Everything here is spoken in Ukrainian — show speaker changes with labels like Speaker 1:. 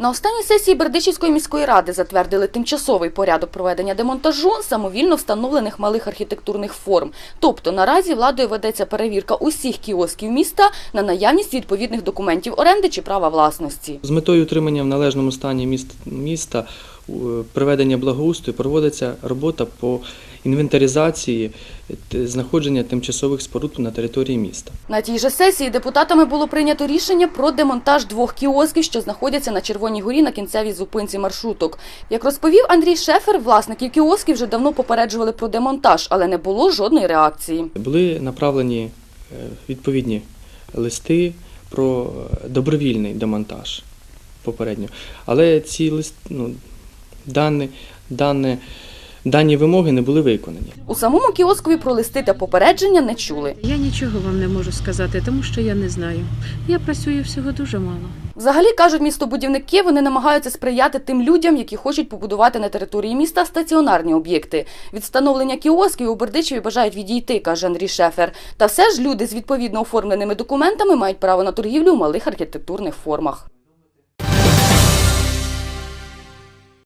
Speaker 1: На останній сесії Бердичівської міської ради затвердили тимчасовий порядок проведення демонтажу самовільно встановлених малих архітектурних форм. Тобто наразі владою ведеться перевірка усіх кіосків міста на наявність відповідних документів оренди чи права власності.
Speaker 2: З метою утримання в належному стані міст, міста, е, приведення благоустрою проводиться робота по інвентаризації знаходження тимчасових споруд на території міста.
Speaker 1: На тій же сесії депутатами було прийнято рішення про демонтаж двох кіосків, що знаходяться на Червоній горі на кінцевій зупинці маршруток. Як розповів Андрій Шефер, власників кіосків вже давно попереджували про демонтаж, але не було жодної реакції.
Speaker 2: Були направлені е, відповідні листи про е, добровільний демонтаж попередньо. Але ці лист, ну, дані, дані, дані вимоги не були виконані.
Speaker 1: У самому кіоскові про листи та попередження не чули.
Speaker 3: Я нічого вам не можу сказати, тому що я не знаю. Я працюю всього дуже мало.
Speaker 1: Взагалі кажуть містобудівники, вони намагаються сприяти тим людям, які хочуть побудувати на території міста стаціонарні об'єкти. Від встановлення кіосків у Бердичеві бажають відійти, каже Андрій Шефер. Та все ж люди з відповідно оформленими документами мають право на торгівлю у малих архітектурних формах.